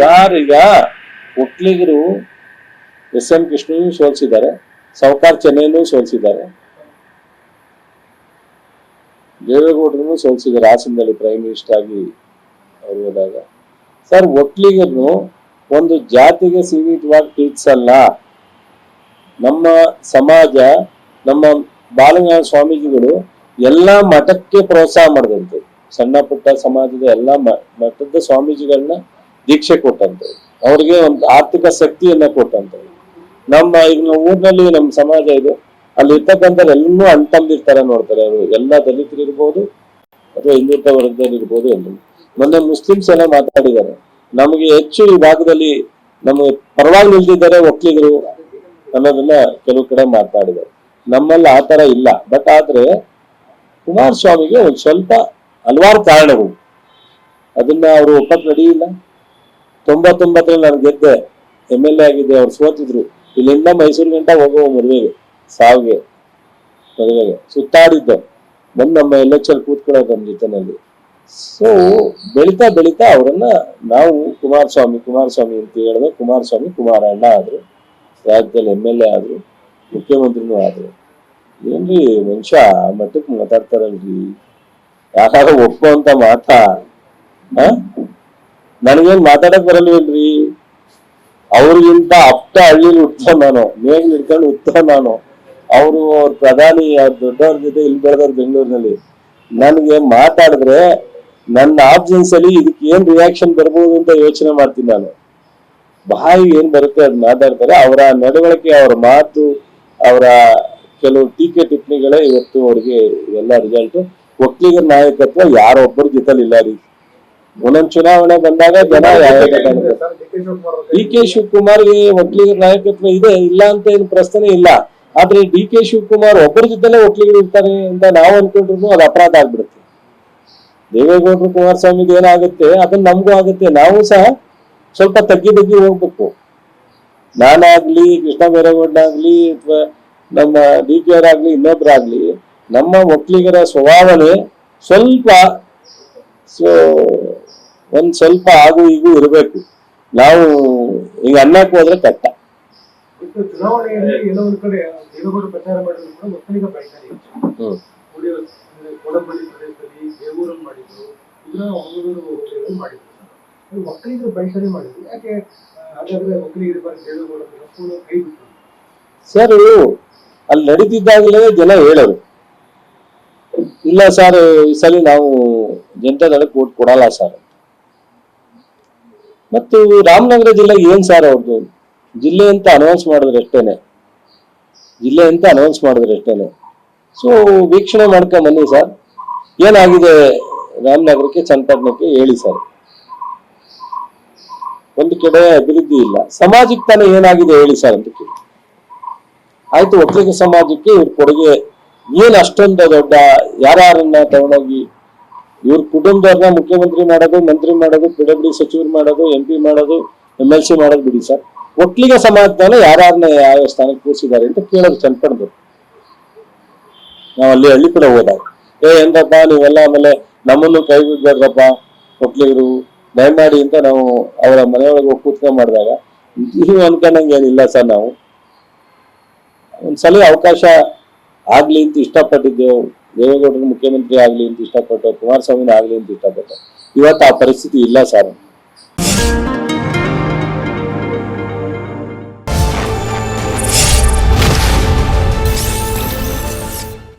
Sir, ಈಗ ಒಕ್ಕಲಿಗರು S M Krishna ಸೋಲ್ಸಿದ್ದಾರೆ, ಸಾವುಕಾರ್ ಚೆನ್ನೈನು ಸೋಲ್ಸಿದ್ದಾರೆ. ದೇವೇಗೌಡರನ್ನು ಸೋಲ್ಸಿದ್ದಾರೆ, ಹಾಸನದಲ್ಲಿ ಪ್ರೈಮ್ ಮಿನಿಸ್ಟರ್ ಆಗಿ ಅವರು ಹೋದಾಗ. ಸರ್ ಒಕ್ಕಲಿಗರನ್ನು ಒಂದು ಜಾತಿಗೆ ಸೀಮಿತವಾಗಿ ಟೀಚಿಸಲ್ಲ ನಮ್ಮ ಸಮಾಜ, ನಮ್ಮ ಬಾಲಗಂಗಾಧರ ಸ್ವಾಮೀಜಿಗಳು ಎಲ್ಲಾ ಮಠಕ್ಕೆ ಪ್ರೋತ್ಸಾಹ ಮಾಡಿದಂತೆ. ಸಣ್ಣ ಪುಟ್ಟ ಸಮಾಜದ ಎಲ್ಲಾ ಮಠದ ಸ್ವಾಮೀಜಿಗಳನ್ನ ದೀಕ್ಷೆ ಕೊಟ್ಟಂತೆ. ಅವ್ರಿಗೆ ಒಂದು ಆರ್ಥಿಕ ಶಕ್ತಿಯನ್ನ ಕೊಟ್ಟಂತೆ. ನಮ್ಮ ಈಗ ನಮ್ಮ ಊರಿನಲ್ಲಿ ನಮ್ಮ ಸಮಾಜ ಇದೆ. ಅಲ್ಲಿ ಇರ್ತಕ್ಕಂಥ ಎಲ್ಲೂ ಅಂಟಲ್ಲಿರ್ತಾರೆ ನೋಡ್ತಾರೆ. ಅವರು ಎಲ್ಲ ದಲಿತರು ಇರ್ಬೋದು ಅಥವಾ ಹಿಂದುಳಿದ ವರ್ಗದಲ್ಲಿ ಇರ್ಬೋದು ಎಲ್ಲರೂ ಮೊನ್ನೆ ಮುಸ್ಲಿಮ್ಸ್ ಎಲ್ಲ ಮಾತಾಡಿದ್ದಾರೆ. ನಮಗೆ ಹೆಚ್ಚು ಈ ಭಾಗದಲ್ಲಿ ನಮಗೆ ಪರವಾಗಿ ನಿಲ್ದಿದ್ದಾರೆ ಒಕ್ಕಲಿಗರು ಅನ್ನೋದನ್ನ ಕೆಲವು ಕಡೆ ಮಾತಾಡಿದ್ದಾರೆ. ನಮ್ಮಲ್ಲಿ ಆ ತರ ಇಲ್ಲ. ಬಟ್ ಆದ್ರೆ ಕುಮಾರಸ್ವಾಮಿಗೆ ಒಂದು ಸ್ವಲ್ಪ ಹಲವಾರು ಕಾರಣಗಳು. ಅದನ್ನ ಅವರು ಒಪ್ಪಕ್ಕೆ ನಡೆಯಿಲ್ಲ ತೊಂಬತ್ತೊಂಬತ್ತರಲ್ಲಿ ನಾನು ಗೆದ್ದೆ, ಎಂ ಎಲ್ ಎ ಆಗಿದ್ದೆ, ಅವ್ರು ಸೋತಿದ್ರು. ಇಲ್ಲಿಂದ ಮೈಸೂರು ಗಂಟ ಹೋಗುವ ಮದುವೆಗೆ, ಸಾವಿಗೆ, ಮದುವೆಗೆ ಸುತ್ತಾಡಿದ್ದೆ. ಬಂದು ನಮ್ಮ ಎಲ್ ಎಚ್ ಅಲ್ಲಿ ಕೂತ್ಕೊಳ್ಳೋದು ನಮ್ಮ ಜೊತೆನಲ್ಲಿ. ಸೊ ಬೆಳಿತಾ ಬೆಳಿತಾ ಅವರನ್ನ ನಾವು ಕುಮಾರಸ್ವಾಮಿ ಕುಮಾರಸ್ವಾಮಿ ಅಂತ ಹೇಳಿದ್ರೆ ಕುಮಾರಸ್ವಾಮಿ ಕುಮಾರಣ್ಣ ಆದ್ರು, ರಾಜ್ಯದಲ್ಲಿ ಎಂ ಎಲ್ ಎ ಆದ್ರು, ಮುಖ್ಯಮಂತ್ರಿನೂ ಆದ್ರು. ಏನ್ರಿ ಮನುಷ್ಯ ಮಟ್ಟಕ್ಕೆ ಮಾತಾಡ್ತಾರಲ್ರಿ ಒಪ್ಪೋ ಅಂತ ಮಾತಾ? ನನಗೇನ್ ಮಾತಾಡಕ್ ಬರಲ್ವೇನ್ರಿ ಅವ್ರಿಗಿಂತ ಅಪ್ಪ ಹಳ್ಳಿಲಿ ಹುಟ್ಟೋ ನಾನು ಮೇಲ್ ಹಿಡ್ಕೊಂಡು ಹುಟ್ಟೋ ನಾನು ಅವರು ಅವ್ರ ಪ್ರಧಾನಿ ಅವ್ರ ದೊಡ್ಡವ್ರ ಜೊತೆ ಇಲ್ಲಿ ಬೆಳೆದವ್ರು ಬೆಂಗಳೂರಿನಲ್ಲಿ ನನ್ಗೆ ಮಾತಾಡಿದ್ರೆ ನನ್ನ ಆಬ್ಜೆನ್ಸ್ ಅಲ್ಲಿ ಇದಕ್ಕೆ ಏನ್ ರಿಯಾಕ್ಷನ್ ಬರ್ಬೋದು ಅಂತ ಯೋಚನೆ ಮಾಡ್ತೀನಿ ನಾನು ಬಾಯಿ ಏನ್ ಬರುತ್ತೆ ಅದ್ ಮಾತಾಡ್ತಾರೆ ಅವರ ನಡವಳಿಕೆ ಅವರ ಮಾತು ಅವರ ಕೆಲವು ಟೀಕೆ ಟಿಪ್ಪಣಿಗಳೇ ಇವತ್ತು ಅವ್ರಿಗೆ ಎಲ್ಲ ರಿಸಲ್ಟ್ ಒಕ್ಕಲಿಗರ ನಾಯಕತ್ವ ಯಾರೊಬ್ಬರ ಜೊತೆಲಿ ಇಲ್ಲ ರೀ. ಒಂದೊಂದ್ ಚುನಾವಣೆ ಬಂದಾಗ ಜನ ಡಿ ಕೆ ಶಿವಕುಮಾರ್ಗೆ ಒಕ್ಕಲಿಗರ ನಾಯಕತ್ವ ಇದೆ ಇಲ್ಲ ಅಂತ ಏನು ಪ್ರಶ್ನೆ ಇಲ್ಲ. ಆದ್ರೆ ಡಿ ಕೆ ಶಿವಕುಮಾರ್ ಒಬ್ಬರ ಜೊತೆಲೆ ಒಕ್ಕಲಿಗರು ಇರ್ತಾರೆ ಅಂತ ನಾವು ಅನ್ಕೊಂಡ್ರು ಅದು ಅಪರಾಧ ಆಗ್ಬಿಡುತ್ತೆ. ದೇವೇಗೌಡರು ಕುಮಾರಸ್ವಾಮಿದು ಏನಾಗುತ್ತೆ ಅದನ್ನ ನಮಗೂ ಆಗುತ್ತೆ ನಾವು ಸಹ ಸ್ವಲ್ಪ ತಗ್ಗಿ ತಗ್ಗಿ ಹೋಗ್ಬೇಕು. ನಾನಾಗ್ಲಿ ಕೃಷ್ಣ ಬೈರೇಗೌಡನಾಗ್ಲಿ ಅಥವಾ ನಮ್ಮ ಡಿ ಕೆ ಅವರಾಗ್ಲಿ ಇನ್ನೊಬ್ಬರಾಗ್ಲಿ ನಮ್ಮ ಒಕ್ಕಲಿಗರ ಸ್ವಭಾವನೆ ಸ್ವಲ್ಪ ಸೊ ಒಂದ್ ಸ್ವಲ್ಪ ಆಗು ಈಗೂ ಇರಬೇಕು. ನಾವು ಈಗ ಅನ್ನಕ್ಕೆ ಹೋದ್ರೆ ಕಟ್ಟ ಸರ್ ಅಲ್ಲಿ ನಡೀತಿದ್ದಾಗಲೇ ಜನ ಹೇಳೋರು, ಇಲ್ಲ ಸರ್ ಈ ಸಲ ನಾವು ಜನತಾ ದಳಕ್ಕೆ ಓಟ್ ಕೊಡಲ್ಲ ಸರ್ ಮತ್ತು ರಾಮನಗರ ಜಿಲ್ಲೆಗೆ ಏನ್ ಸರ್ ಅವ್ರದ್ದು ಜಿಲ್ಲೆ ಅಂತ ಅನೌನ್ಸ್ ಮಾಡಿದ್ರೆ ಅಷ್ಟೇನೆ. ಜಿಲ್ಲೆ ಅಂತ ಅನೌನ್ಸ್ ಮಾಡಿದ್ರೆ ಅಷ್ಟೇನೆ. ಸೊ ವೀಕ್ಷಣೆ ಮಾಡ್ಕೊಂಡ್ ಬನ್ನಿ ಸರ್ ಏನಾಗಿದೆ ರಾಮನಗರಕ್ಕೆ, ಚನ್ನಪಟ್ಟಣಕ್ಕೆ ಹೇಳಿ ಸರ್ ಒಂದು ಕಡೆ ಅಭಿವೃದ್ಧಿ ಇಲ್ಲ. ಸಮಾಜಕ್ಕೆ ತಾನೇ ಏನಾಗಿದೆ ಹೇಳಿ ಸರ್ ಅಂತ ಕೇಳಿ. ಆಯ್ತು, ಒಕ್ಕಲಿಗ ಸಮಾಜಕ್ಕೆ ಇವ್ರ ಕೊಡುಗೆ. ಏನ್ ಅಷ್ಟೊಂದು ದೊಡ್ಡ ಯಾರನ್ನ ತಗೊಂಡೋಗಿ ಇವ್ರ ಕುಟುಂಬದವ್ರನ್ನ ಮುಖ್ಯಮಂತ್ರಿ ಮಾಡೋದು, ಮಂತ್ರಿ ಮಾಡೋದು, ಪಿ ಡಬ್ಲ್ಯೂ ಸಚಿವರು ಮಾಡೋದು, ಎಂ ಪಿ ಮಾಡೋದು ಎಂ ಎಲ್ ಸಿ ಮಾಡೋದು ಬಿಡಿ ಸರ್. ಒಕ್ಕಲಿಗ ಸಮಾಜದಲ್ಲಿ ಯಾರನ್ನ ಯಾವ ಸ್ಥಾನಕ್ಕೆ ಕೂರಿಸಿದ್ದಾರೆ ಅಂತ ಕೇಳೋದು ಚೆನ್ನಪಡ್ದು ನಾವು ಅಲ್ಲಿ ಹಳ್ಳಿ ಕೂಡ ಹೋದಾಗ, ಏ, ಎಂದಪ್ಪ, ನೀವೆಲ್ಲ ಆಮೇಲೆ ನಮ್ಮನ್ನು ಕೈ ಬಿಡ್ಬೇಡ್ರಪ್ಪ ಒಕ್ಕಲಿಗರು, ದಯಮಾಡಿ ಅಂತ ನಾವು ಅವರ ಮನೆಯೊಳಗೆ ಹೋಗಿ ಕೂತ್ಕೊಂಡ್ ಮಾಡಿದಾಗ, ನೀವು ಅನ್ಕೊಂಡಂಗೆ ಏನಿಲ್ಲ ಸರ್ ನಾವು. ಒಂದ್ಸಲ ಅವಕಾಶ ಆಗಲಿ ಅಂತ ಇಷ್ಟಪಟ್ಟಿದ್ದೆವು ದೇವೇಗೌಡರು ಮುಖ್ಯಮಂತ್ರಿ ಆಗಲಿ ಅಂತ ಇಷ್ಟಪಟ್ಟು ಕುಮಾರಸ್ವಾಮಿನ ಆಗಲಿ ಅಂತ ಇಷ್ಟಪಟ್ಟು ಇವತ್ತು ಆ ಪರಿಸ್ಥಿತಿ ಇಲ್ಲ ಸರ್.